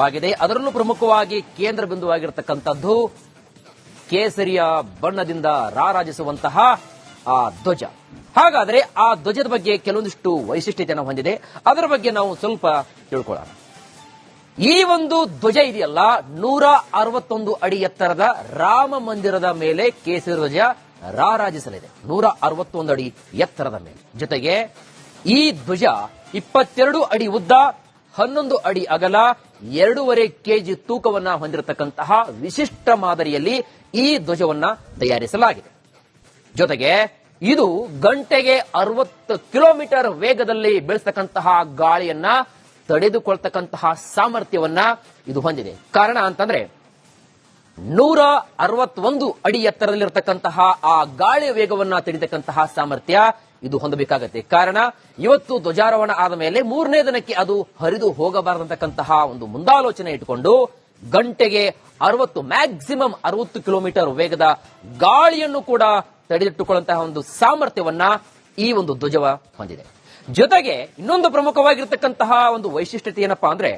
ಆಗಿದೆ. ಅದರಲ್ಲೂ ಪ್ರಮುಖವಾಗಿ ಕೇಂದ್ರ ಬಿಂದುವಾಗಿರತಕ್ಕಂಥದ್ದು ಕೇಸರಿಯ ಬಣ್ಣದಿಂದ ರಾರಾಜಿಸುವಂತಹ ಆ ಧ್ವಜ. ಹಾಗಾದ್ರೆ ಆ ಧ್ವಜದ ಬಗ್ಗೆ ಕೆಲವೊಂದಿಷ್ಟು ವೈಶಿಷ್ಟ್ಯತೆಯನ್ನು ಹೊಂದಿದೆ. ಅದರ ಬಗ್ಗೆ ನಾವು ಸ್ವಲ್ಪ ತಿಳ್ಕೊಳ್ಳೋಣ. ಈ ಒಂದು ಧ್ವಜ ಇದೆಯಲ್ಲ, ನೂರ ಅರವತ್ತೊಂದು ಅಡಿ ಎತ್ತರದ ರಾಮ ಮಂದಿರದ ಮೇಲೆ ಕೇಸರಿ ಧ್ವಜ ರಾರಾಜಿಸಲಿದೆ. ನೂರ ಅರವತ್ತೊಂದು ಅಡಿ ಎತ್ತರದ ಮೇಲೆ. ಜೊತೆಗೆ ಈ ಧ್ವಜ ಇಪ್ಪತ್ತೆರಡು ಅಡಿ ಉದ್ದ ಹನ್ನೊಂದು ಅಡಿ ಅಗಲ, ಎರಡೂವರೆ ಕೆಜಿ ತೂಕವನ್ನ ಹೊಂದಿರತಕ್ಕಂತಹ ವಿಶಿಷ್ಟ ಮಾದರಿಯಲ್ಲಿ ಈ ಧ್ವಜವನ್ನ ತಯಾರಿಸಲಾಗಿದೆ. ಜೊತೆಗೆ ಇದು ಗಂಟೆಗೆ ಅರವತ್ತು ಕಿಲೋಮೀಟರ್ ವೇಗದಲ್ಲಿ ಬೆಳೆಸ್ತಕ್ಕಂತಹ ಗಾಳಿಯನ್ನ ತಡೆದುಕೊಳ್ತಕ್ಕಂತಹ ಸಾಮರ್ಥ್ಯವನ್ನ ಇದು ಹೊಂದಿದೆ. ಕಾರಣ ಅಂತಂದ್ರೆ, ನೂರ ಅರವತ್ತೊಂದು ಅಡಿ ಎತ್ತರದಲ್ಲಿರತಕ್ಕಂತಹ ಆ ಗಾಳಿಯ ವೇಗವನ್ನ ತಡಿತಕ್ಕಂತಹ ಸಾಮರ್ಥ್ಯ ಇದು ಹೊಂದಬೇಕಾಗತ್ತೆ. ಕಾರಣ, ಇವತ್ತು ಧ್ವಜಾರೋಹಣ ಆದ ಮೇಲೆ ಮೂರನೇ ದಿನಕ್ಕೆ ಅದು ಹರಿದು ಹೋಗಬಾರದಂತಕ್ಕಂತಹ ಒಂದು ಮುಂದಾಲೋಚನೆ ಇಟ್ಟುಕೊಂಡು ಗಂಟೆಗೆ ಅರವತ್ತು ಮ್ಯಾಕ್ಸಿಮಮ್ ಅರವತ್ತು ಕಿಲೋಮೀಟರ್ ವೇಗದ ಗಾಳಿಯನ್ನು ಕೂಡ ತಡೆದಿಟ್ಟುಕೊಳ್ಳುವಂತಹ ಒಂದು ಸಾಮರ್ಥ್ಯವನ್ನ ಈ ಒಂದು ಧ್ವಜವ ಹೊಂದಿದೆ. ಜೊತೆಗೆ ಇನ್ನೊಂದು ಪ್ರಮುಖವಾಗಿರ್ತಕ್ಕಂತಹ ಒಂದು ವೈಶಿಷ್ಟ್ಯತೆ ಏನಪ್ಪಾ ಅಂದ್ರೆ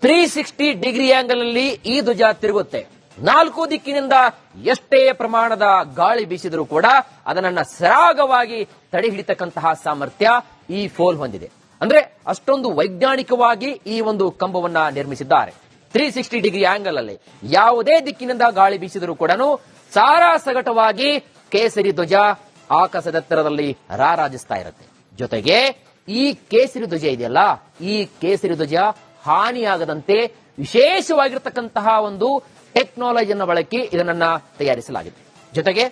ತ್ರೀ ಸಿಕ್ಸ್ಟಿ ಡಿಗ್ರಿ ಆಂಗಲ್ ಅಲ್ಲಿ ಈ ಧ್ವಜ ತಿರುಗುತ್ತೆ. ನಾಲ್ಕು ದಿಕ್ಕಿನಿಂದ ಎಷ್ಟೇ ಪ್ರಮಾಣದ ಗಾಳಿ ಬೀಸಿದರೂ ಕೂಡ ಅದನ್ನ ಸರಾಗವಾಗಿ ತಡೆ ಹಿಡಿತಕ್ಕಂತಹ ಸಾಮರ್ಥ್ಯ ಈ ಫೋಲ್ ಹೊಂದಿದೆ. ಅಂದ್ರೆ ಅಷ್ಟೊಂದು ವೈಜ್ಞಾನಿಕವಾಗಿ ಈ ಒಂದು ಕಂಬವನ್ನ ನಿರ್ಮಿಸಿದ್ದಾರೆ. ತ್ರೀ ಸಿಕ್ಸ್ಟಿ ಡಿಗ್ರಿ ಆಂಗಲ್ ಅಲ್ಲಿ ಯಾವುದೇ ದಿಕ್ಕಿನಿಂದ ಗಾಳಿ ಬೀಸಿದರೂ ಕೂಡ ಸಾರಾ ಸಗಟವಾಗಿ ಕೇಸರಿ ಧ್ವಜ ಆಕಾಶದತ್ತರದಲ್ಲಿ ರಾರಾಜಿಸ್ತಾ ಇರುತ್ತೆ. ಜೊತೆಗೆ ಈ ಕೇಸರಿ ಧ್ವಜ ಇದೆಯಲ್ಲ, ಈ ಕೇಸರಿ ಧ್ವಜ ಹಾನಿಯಾಗದಂತೆ ವಿಶೇಷವಾಗಿರ್ತಕ್ಕಂತಹ ಒಂದು ಟೆಕ್ನಾಲಜಿಯನ್ನು ಬಳಕೆ ಇದನ್ನ ತಯಾರಿಸಲಾಗಿದೆ. ಜೊತೆಗೆ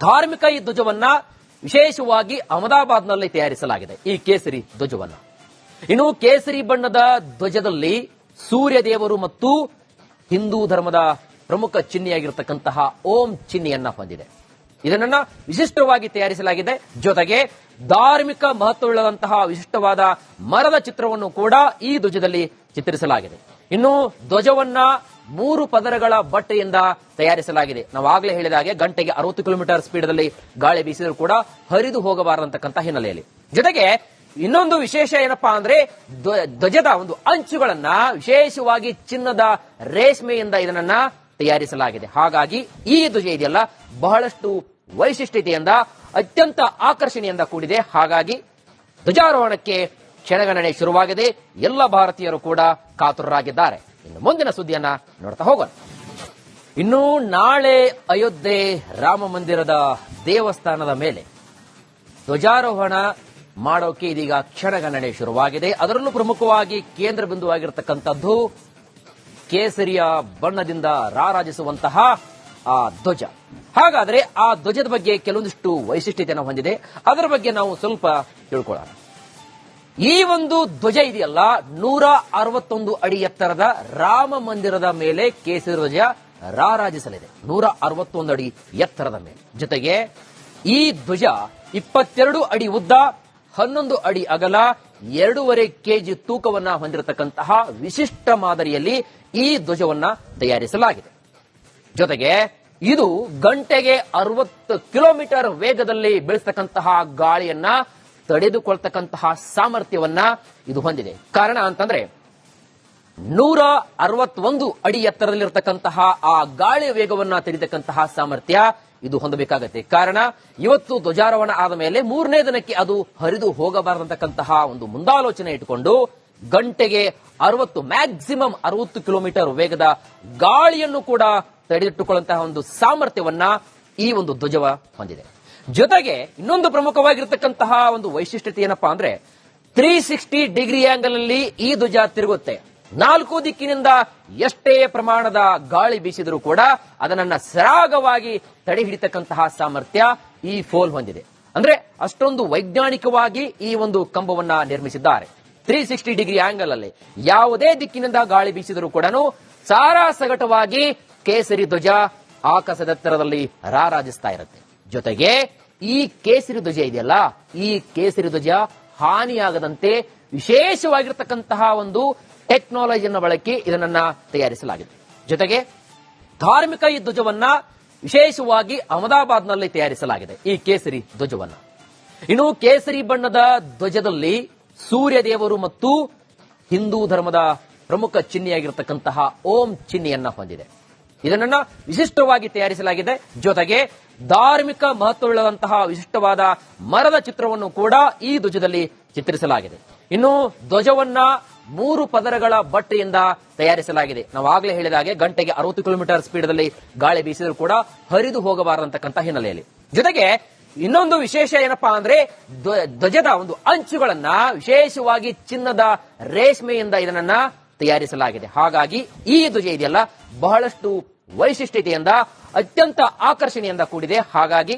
ಧಾರ್ಮಿಕ ಈ ಧ್ವಜವನ್ನ ವಿಶೇಷವಾಗಿ ಅಹಮದಾಬಾದ್ನಲ್ಲಿ ತಯಾರಿಸಲಾಗಿದೆ, ಈ ಕೇಸರಿ ಧ್ವಜವನ್ನ. ಇನ್ನು ಕೇಸರಿ ಬಣ್ಣದ ಧ್ವಜದಲ್ಲಿ ಸೂರ್ಯ ದೇವರು ಮತ್ತು ಹಿಂದೂ ಧರ್ಮದ ಪ್ರಮುಖ ಚಿಹ್ನೆಯಾಗಿರತಕ್ಕಂತಹ ಓಂ ಚಿಹ್ನೆಯನ್ನ ಹೊಂದಿದೆ. ಇದನ್ನ ವಿಶಿಷ್ಟವಾಗಿ ತಯಾರಿಸಲಾಗಿದೆ. ಜೊತೆಗೆ ಧಾರ್ಮಿಕ ಮಹತ್ವವುಳ್ಳದಂತಹ ವಿಶಿಷ್ಟವಾದ ಮರದ ಚಿತ್ರವನ್ನು ಕೂಡ ಈ ಧ್ವಜದಲ್ಲಿ ಚಿತ್ರಿಸಲಾಗಿದೆ. ಇನ್ನು ಧ್ವಜವನ್ನ ಮೂರು ಪದರಗಳ ಬಟ್ಟೆಯಿಂದ ತಯಾರಿಸಲಾಗಿದೆ. ನಾವು ಆಗ್ಲೇ ಹೇಳಿದ ಹಾಗೆ ಗಂಟೆಗೆ ಅರವತ್ತು ಕಿಲೋಮೀಟರ್ ಸ್ಪೀಡ್ನಲ್ಲಿ ಗಾಳಿ ಬೀಸಿದ್ರು ಕೂಡ ಹರಿದು ಹೋಗಬಾರದಂತಕ್ಕಂಥ ಹಿನ್ನೆಲೆಯಲ್ಲಿ. ಜೊತೆಗೆ ಇನ್ನೊಂದು ವಿಶೇಷ ಏನಪ್ಪಾ ಅಂದ್ರೆ ಧ್ವ- ಧ್ವಜದ ಒಂದು ಅಂಚುಗಳನ್ನ ವಿಶೇಷವಾಗಿ ಚಿನ್ನದ ರೇಷ್ಮೆಯಿಂದ ಇದನ್ನ ತಯಾರಿಸಲಾಗಿದೆ. ಹಾಗಾಗಿ ಈ ಧ್ವಜ ಇದೆಯಲ್ಲ ಬಹಳಷ್ಟು ವೈಶಿಷ್ಟ್ಯತೆಯಿಂದ ಅತ್ಯಂತ ಆಕರ್ಷಣೆಯಿಂದ ಕೂಡಿದೆ. ಹಾಗಾಗಿ ಧ್ವಜಾರೋಹಣಕ್ಕೆ ಕ್ಷಣಗಣನೆ ಶುರುವಾಗಿದೆ. ಎಲ್ಲ ಭಾರತೀಯರು ಕೂಡ ಕಾತುರರಾಗಿದ್ದಾರೆ. ಇನ್ನು ಮುಂದಿನ ಸುದ್ದಿಯನ್ನ ನೋಡ್ತಾ ಹೋಗೋಣ. ಇನ್ನು ನಾಳೆ ಅಯೋಧ್ಯೆ ರಾಮ ಮಂದಿರದ ದೇವಸ್ಥಾನದ ಮೇಲೆ ಧ್ವಜಾರೋಹಣ ಮಾಡೋಕೆ ಇದೀಗ ಕ್ಷಣಗಣನೆ ಶುರುವಾಗಿದೆ. ಅದರಲ್ಲೂ ಪ್ರಮುಖವಾಗಿ ಕೇಂದ್ರ ಬಿಂದುವಾಗಿರತಕ್ಕಂಥದ್ದು ಕೇಸರಿಯ ಬಣ್ಣದಿಂದ ರಾರಾಜಿಸುವಂತಹ ಆ ಧ್ವಜ. ಹಾಗಾದ್ರೆ ಆ ಧ್ವಜದ ಬಗ್ಗೆ ಕೆಲವೊಂದಿಷ್ಟು ವೈಶಿಷ್ಟ್ಯತೆಯನ್ನು ಹೊಂದಿದೆ. ಅದರ ಬಗ್ಗೆ ನಾವು ಸ್ವಲ್ಪ ತಿಳ್ಕೊಳ್ಳೋಣ. ಈ ಒಂದು ಧ್ವಜ ಇದೆಯಲ್ಲ, ನೂರ ಅರವತ್ತೊಂದು ಅಡಿ ಎತ್ತರದ ರಾಮ ಮಂದಿರದ ಮೇಲೆ ಕೇಸರಿ ಧ್ವಜ ರಾರಾಜಿಸಲಿದೆ. ನೂರ ಅರವತ್ತೊಂದು ಅಡಿ ಎತ್ತರದ ಮೇಲೆ. ಜೊತೆಗೆ ಈ ಧ್ವಜ ಇಪ್ಪತ್ತೆರಡು ಅಡಿ ಉದ್ದ, ಹನ್ನೊಂದು ಅಡಿ ಅಗಲ, ಎರಡೂವರೆ ಕೆಜಿ ತೂಕವನ್ನ ಹೊಂದಿರತಕ್ಕಂತಹ ವಿಶಿಷ್ಟ ಮಾದರಿಯಲ್ಲಿ ಈ ಧ್ವಜವನ್ನ ತಯಾರಿಸಲಾಗಿದೆ. ಜೊತೆಗೆ ಇದು ಗಂಟೆಗೆ ಅರವತ್ತು ಕಿಲೋಮೀಟರ್ ವೇಗದಲ್ಲಿ ಬೆಳೆಸ್ತಕ್ಕಂತಹ ಗಾಳಿಯನ್ನ ತಡೆದುಕೊಳ್ತಕ್ಕಂತಹ ಸಾಮರ್ಥ್ಯವನ್ನ ಇದು ಹೊಂದಿದೆ. ಕಾರಣ ಅಂತಂದ್ರೆ, ನೂರ ಅರವತ್ತೊಂದು ಅಡಿ ಎತ್ತರದಲ್ಲಿರತಕ್ಕಂತಹ ಆ ಗಾಳಿಯ ವೇಗವನ್ನ ತಡಿತಕ್ಕಂತಹ ಸಾಮರ್ಥ್ಯ ಇದು ಹೊಂದಬೇಕಾಗತ್ತೆ. ಕಾರಣ, ಇವತ್ತು ಧ್ವಜಾರೋಹಣ ಆದ ಮೇಲೆ ಮೂರನೇ ದಿನಕ್ಕೆ ಅದು ಹರಿದು ಹೋಗಬಾರದಂತಕ್ಕಂತಹ ಒಂದು ಮುಂದಾಲೋಚನೆ ಇಟ್ಟುಕೊಂಡು, ಗಂಟೆಗೆ ಅರವತ್ತು, ಮ್ಯಾಕ್ಸಿಮಮ್ ಅರವತ್ತು ಕಿಲೋಮೀಟರ್ ವೇಗದ ಗಾಳಿಯನ್ನು ಕೂಡ ತಡೆದಿಟ್ಟುಕೊಳ್ಳುವಂತಹ ಒಂದು ಸಾಮರ್ಥ್ಯವನ್ನ ಈ ಒಂದು ಧ್ವಜವ ಹೊಂದಿದೆ. ಜೊತೆಗೆ ಇನ್ನೊಂದು ಪ್ರಮುಖವಾಗಿರ್ತಕ್ಕಂತಹ ಒಂದು ವೈಶಿಷ್ಟ್ಯತೆ ಏನಪ್ಪಾ ಅಂದ್ರೆ ತ್ರೀ ಸಿಕ್ಸ್ಟಿ ಡಿಗ್ರಿ ಆಂಗಲ್ ಅಲ್ಲಿ ಈ ಧ್ವಜ ತಿರುಗುತ್ತೆ. ನಾಲ್ಕು ದಿಕ್ಕಿನಿಂದ ಎಷ್ಟೇ ಪ್ರಮಾಣದ ಗಾಳಿ ಬೀಸಿದರೂ ಕೂಡ ಅದನ್ನ ಸರಾಗವಾಗಿ ತಡೆ ಹಿಡಿತಕ್ಕಂತಹ ಸಾಮರ್ಥ್ಯ ಈ ಫೋಲ್ ಹೊಂದಿದೆ. ಅಂದ್ರೆ ಅಷ್ಟೊಂದು ವೈಜ್ಞಾನಿಕವಾಗಿ ಈ ಒಂದು ಕಂಬವನ್ನ ನಿರ್ಮಿಸಿದ್ದಾರೆ. ತ್ರೀ ಸಿಕ್ಸ್ಟಿ ಡಿಗ್ರಿ ಆಂಗಲ್ ಅಲ್ಲಿ ಯಾವುದೇ ದಿಕ್ಕಿನಿಂದ ಗಾಳಿ ಬೀಸಿದರೂ ಕೂಡ ಸಾರಾಸಗಟವಾಗಿ ಕೇಸರಿ ಧ್ವಜ ಆಕಾಶದತ್ತರದಲ್ಲಿ ರಾರಾಜಿಸ್ತಾ ಇರುತ್ತೆ. ಜೊತೆಗೆ ಈ ಕೇಸರಿ ಧ್ವಜ ಇದೆಯಲ್ಲ, ಈ ಕೇಸರಿ ಧ್ವಜ ಹಾನಿಯಾಗದಂತೆ ವಿಶೇಷವಾಗಿರ್ತಕ್ಕಂತಹ ಒಂದು ಟೆಕ್ನಾಲಜಿಯನ್ನು ಬಳಕೆ ಇದನ್ನ ತಯಾರಿಸಲಾಗಿದೆ. ಜೊತೆಗೆ ಧಾರ್ಮಿಕ ಈ ಧ್ವಜವನ್ನ ವಿಶೇಷವಾಗಿ ಅಹಮದಾಬಾದ್ನಲ್ಲಿ ತಯಾರಿಸಲಾಗಿದೆ ಈ ಕೇಸರಿ ಧ್ವಜವನ್ನ. ಇನ್ನು ಕೇಸರಿ ಬಣ್ಣದ ಧ್ವಜದಲ್ಲಿ ಸೂರ್ಯ ದೇವರು ಮತ್ತು ಹಿಂದೂ ಧರ್ಮದ ಪ್ರಮುಖ ಚಿಹ್ನೆಯಾಗಿರತಕ್ಕಂತಹ ಓಂ ಚಿಹ್ನೆಯನ್ನ ಹೊಂದಿದೆ. ಇದನ್ನ ವಿಶಿಷ್ಟವಾಗಿ ತಯಾರಿಸಲಾಗಿದೆ. ಜೊತೆಗೆ ಧಾರ್ಮಿಕ ಮಹತ್ವವುಳ್ಳಂತಹ ವಿಶಿಷ್ಟವಾದ ಮರದ ಚಿತ್ರವನ್ನು ಕೂಡ ಈ ಧ್ವಜದಲ್ಲಿ ಚಿತ್ರಿಸಲಾಗಿದೆ. ಇನ್ನು ಧ್ವಜವನ್ನ ಮೂರು ಪದರಗಳ ಬಟ್ಟೆಯಿಂದ ತಯಾರಿಸಲಾಗಿದೆ. ನಾವು ಆಗ್ಲೇ ಹೇಳಿದ ಹಾಗೆ ಗಂಟೆಗೆ ಅರವತ್ತು ಕಿಲೋಮೀಟರ್ ಸ್ಪೀಡ್ದಲ್ಲಿ ಗಾಳಿ ಬೀಸಿದ್ರು ಕೂಡ ಹರಿದು ಹೋಗಬಾರದಂತಕ್ಕಂಥ ಹಿನ್ನೆಲೆಯಲ್ಲಿ. ಜೊತೆಗೆ ಇನ್ನೊಂದು ವಿಶೇಷ ಏನಪ್ಪಾ ಅಂದ್ರೆ ಧ್ವ- ಧ್ವಜದ ಒಂದು ಅಂಚುಗಳನ್ನ ವಿಶೇಷವಾಗಿ ಚಿನ್ನದ ರೇಷ್ಮೆಯಿಂದ ಇದನ್ನ ತಯಾರಿಸಲಾಗಿದೆ. ಹಾಗಾಗಿ ಈ ಧ್ವಜ ಇದೆಯಲ್ಲ, ಬಹಳಷ್ಟು ವೈಶಿಷ್ಟ್ಯತೆಯಿಂದ ಅತ್ಯಂತ ಆಕರ್ಷಣೆಯಿಂದ ಕೂಡಿದೆ. ಹಾಗಾಗಿ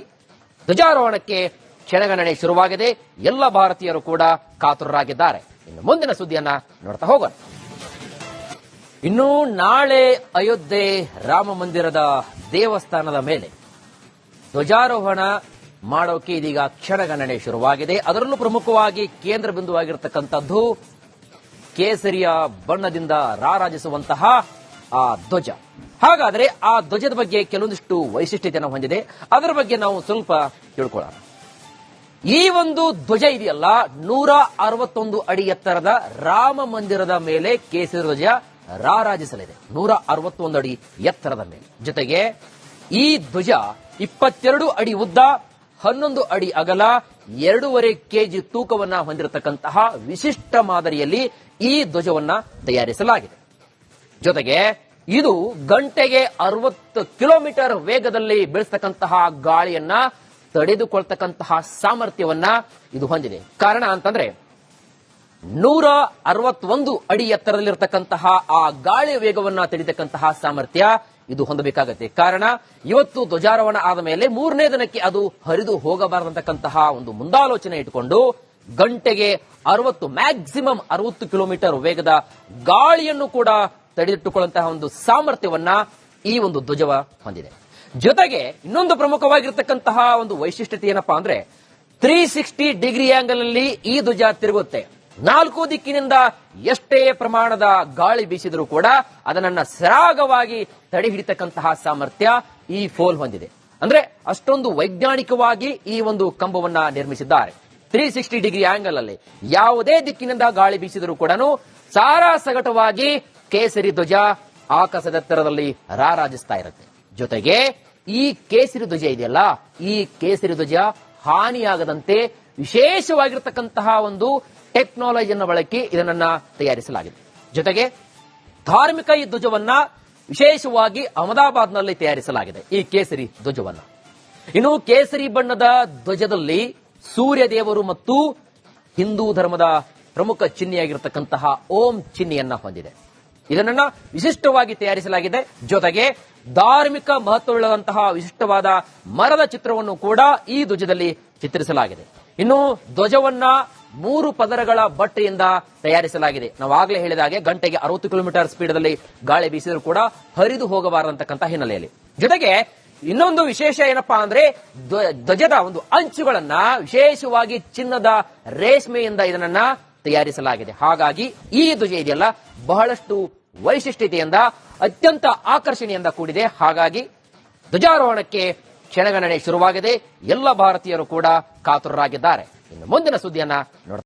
ಧ್ವಜಾರೋಹಣಕ್ಕೆ ಕ್ಷಣಗಣನೆ ಶುರುವಾಗಿದೆ. ಎಲ್ಲ ಭಾರತೀಯರು ಕೂಡ ಕಾತುರರಾಗಿದ್ದಾರೆ. ಇನ್ನು ಮುಂದಿನ ಸುದ್ದಿಯನ್ನ ನೋಡ್ತಾ ಹೋಗೋಣ. ಇನ್ನು ನಾಳೆ ಅಯೋಧ್ಯೆ ರಾಮ ಮಂದಿರದ ದೇವಸ್ಥಾನದ ಮೇಲೆ ಧ್ವಜಾರೋಹಣ ಮಾಡೋಕೆ ಇದೀಗ ಕ್ಷಣಗಣನೆ ಶುರುವಾಗಿದೆ. ಅದರಲ್ಲೂ ಪ್ರಮುಖವಾಗಿ ಕೇಂದ್ರ ಬಿಂದುವಾಗಿರತಕ್ಕಂಥದ್ದು ಕೇಸರಿಯ ಬಣ್ಣದಿಂದ ರಾರಾಜಿಸುವಂತಹ ಆ ಧ್ವಜ. ಹಾಗಾದ್ರೆ ಆ ಧ್ವಜದ ಬಗ್ಗೆ ಕೆಲವೊಂದಿಷ್ಟು ವೈಶಿಷ್ಟ್ಯತೆಯನ್ನು ಹೊಂದಿದೆ. ಅದರ ಬಗ್ಗೆ ನಾವು ಸ್ವಲ್ಪ ತಿಳ್ಕೊಳ್ಳೋಣ. ಈ ಒಂದು ಧ್ವಜ ಇದೆಯಲ್ಲ, ನೂರ ಅರವತ್ತೊಂದು ಅಡಿ ಎತ್ತರದ ರಾಮ ಮಂದಿರದ ಮೇಲೆ ಕೇಸರಿ ಧ್ವಜ ರಾರಾಜಿಸಲಿದೆ. ನೂರ ಅರವತ್ತೊಂದು ಅಡಿ ಎತ್ತರದ ಮೇಲೆ. ಜೊತೆಗೆ ಈ ಧ್ವಜ ಇಪ್ಪತ್ತೆರಡು ಅಡಿ ಉದ್ದ, ಹನ್ನೊಂದು ಅಡಿ ಅಗಲ, ಎರಡೂವರೆ ಕೆಜಿ ತೂಕವನ್ನ ಹೊಂದಿರತಕ್ಕಂತಹ ವಿಶಿಷ್ಟ ಮಾದರಿಯಲ್ಲಿ ಈ ಧ್ವಜವನ್ನ ತಯಾರಿಸಲಾಗಿದೆ. ಜೊತೆಗೆ ಇದು ಗಂಟೆಗೆ ಅರವತ್ತು ಕಿಲೋಮೀಟರ್ ವೇಗದಲ್ಲಿ ಬೀಳಿಸ್ತಕ್ಕಂತಹ ಗಾಳಿಯನ್ನ, ತಡೆದುಕೊಳ್ತಕ್ಕಂತಹ ಸಾಮರ್ಥ್ಯವನ್ನ ಇದು ಹೊಂದಿದೆ. ಕಾರಣ ಅಂತಂದ್ರೆ, ನೂರ ಅರವತ್ತೊಂದು ಅಡಿ ಎತ್ತರದಲ್ಲಿರತಕ್ಕಂತಹ ಆ ಗಾಳಿಯ ವೇಗವನ್ನ ತಡಿತಕ್ಕಂತಹ ಸಾಮರ್ಥ್ಯ ಇದು ಹೊಂದಬೇಕಾಗತ್ತೆ. ಕಾರಣ, ಇವತ್ತು ಧ್ವಜಾರೋಹಣ ಆದ ಮೇಲೆ ಮೂರನೇ ದಿನಕ್ಕೆ ಅದು ಹರಿದು ಹೋಗಬಾರದಂತಕ್ಕಂತಹ ಒಂದು ಮುಂದಾಲೋಚನೆ ಇಟ್ಟುಕೊಂಡು, ಗಂಟೆಗೆ ಅರವತ್ತು ಮ್ಯಾಕ್ಸಿಮಮ್ ಅರವತ್ತು ಕಿಲೋಮೀಟರ್ ವೇಗದ ಗಾಳಿಯನ್ನು ಕೂಡ ತಡೆದಿಟ್ಟುಕೊಳ್ಳುವಂತಹ ಒಂದು ಸಾಮರ್ಥ್ಯವನ್ನ ಈ ಒಂದು ಧ್ವಜವ ಹೊಂದಿದೆ. ಜೊತೆಗೆ ಇನ್ನೊಂದು ಪ್ರಮುಖವಾಗಿರ್ತಕ್ಕಂತಹ ಒಂದು ವೈಶಿಷ್ಟ್ಯತೆ ಏನಪ್ಪಾ ಅಂದ್ರೆ ತ್ರೀ ಸಿಕ್ಸ್ಟಿ ಡಿಗ್ರಿ ಆಂಗಲ್ ಅಲ್ಲಿ ಈ ಧ್ವಜ ತಿರುಗುತ್ತೆ. ನಾಲ್ಕು ದಿಕ್ಕಿನಿಂದ ಎಷ್ಟೇ ಪ್ರಮಾಣದ ಗಾಳಿ ಬೀಸಿದರೂ ಕೂಡ ಅದನ್ನ ಸರಾಗವಾಗಿ ತಡೆ ಹಿಡಿತಕ್ಕಂತಹ ಸಾಮರ್ಥ್ಯ ಈ ಫೋಲ್ ಹೊಂದಿದೆ. ಅಂದ್ರೆ ಅಷ್ಟೊಂದು ವೈಜ್ಞಾನಿಕವಾಗಿ ಈ ಒಂದು ಕಂಬವನ್ನ ನಿರ್ಮಿಸಿದ್ದಾರೆ. ತ್ರೀ ಸಿಕ್ಸ್ಟಿ ಡಿಗ್ರಿ ಆಂಗಲ್ ಅಲ್ಲಿ ಯಾವುದೇ ದಿಕ್ಕಿನಿಂದ ಗಾಳಿ ಬೀಸಿದರೂ ಕೂಡ ಸಾರಾ ಸಗಟವಾಗಿ ಕೇಸರಿ ಧ್ವಜ ಆಕಾಶದೆತ್ತರದಲ್ಲಿ ರಾರಾಜಿಸ್ತಾ ಇರುತ್ತೆ. ಜೊತೆಗೆ ಈ ಕೇಸರಿ ಧ್ವಜ ಇದೆಯಲ್ಲ, ಈ ಕೇಸರಿ ಧ್ವಜ ಹಾನಿಯಾಗದಂತೆ ವಿಶೇಷವಾಗಿರ್ತಕ್ಕಂತಹ ಒಂದು ಟೆಕ್ನಾಲಜಿಯನ್ನು ಬಳಕೆ ಇದನ್ನ ತಯಾರಿಸಲಾಗಿದೆ. ಜೊತೆಗೆ ಧಾರ್ಮಿಕ ಈ ಧ್ವಜವನ್ನ ವಿಶೇಷವಾಗಿ ಅಹಮದಾಬಾದ್ನಲ್ಲಿ ತಯಾರಿಸಲಾಗಿದೆ ಈ ಕೇಸರಿ ಧ್ವಜವನ್ನ. ಇನ್ನು ಕೇಸರಿ ಬಣ್ಣದ ಧ್ವಜದಲ್ಲಿ ಸೂರ್ಯ ದೇವರು ಮತ್ತು ಹಿಂದೂ ಧರ್ಮದ ಪ್ರಮುಖ ಚಿಹ್ನೆಯಾಗಿರತಕ್ಕಂತಹ ಓಂ ಚಿಹ್ನೆಯನ್ನ ಹೊಂದಿದೆ. ಇದನ್ನ ವಿಶಿಷ್ಟವಾಗಿ ತಯಾರಿಸಲಾಗಿದೆ. ಜೊತೆಗೆ ಧಾರ್ಮಿಕ ಮಹತ್ವವುಳ್ಳದಂತಹ ವಿಶಿಷ್ಟವಾದ ಮರದ ಚಿತ್ರವನ್ನು ಕೂಡ ಈ ಧ್ವಜದಲ್ಲಿ ಚಿತ್ರಿಸಲಾಗಿದೆ. ಇನ್ನು ಧ್ವಜವನ್ನ ಮೂರು ಪದರಗಳ ಬಟ್ಟೆಯಿಂದ ತಯಾರಿಸಲಾಗಿದೆ. ನಾವು ಆಗ್ಲೇ ಹೇಳಿದ ಹಾಗೆ ಗಂಟೆಗೆ ಅರವತ್ತು ಕಿಲೋಮೀಟರ್ ಸ್ಪೀಡ್ದಲ್ಲಿ ಗಾಳಿ ಬೀಸಿದರೂ ಕೂಡ ಹರಿದು ಹೋಗಬಾರದಂತಕ್ಕಂಥ ಹಿನ್ನೆಲೆಯಲ್ಲಿ. ಜೊತೆಗೆ ಇನ್ನೊಂದು ವಿಶೇಷ ಏನಪ್ಪಾ ಅಂದ್ರೆ ಧ್ವ- ಧ್ವಜದ ಒಂದು ಅಂಚುಗಳನ್ನ ವಿಶೇಷವಾಗಿ ಚಿನ್ನದ ರೇಷ್ಮೆಯಿಂದ ಇದನ್ನ ತಯಾರಿಸಲಾಗಿದೆ. ಹಾಗಾಗಿ ಈ ಧ್ವಜ ಇದೆಯಲ್ಲ, ಬಹಳಷ್ಟು ವೈಶಿಷ್ಟ್ಯತೆಯಿಂದ, ಅತ್ಯಂತ ಆಕರ್ಷಣೆಯಿಂದ ಕೂಡಿದೆ. ಹಾಗಾಗಿ ಧ್ವಜಾರೋಹಣಕ್ಕೆ ಕ್ಷಣಗಣನೆ ಶುರುವಾಗಿದೆ. ಎಲ್ಲ ಭಾರತೀಯರು ಕೂಡ ಕಾತುರರಾಗಿದ್ದಾರೆ. ಇನ್ನು ಮುಂದಿನ ಸುದ್ದಿಯನ್ನ ನೋಡ್ತಾ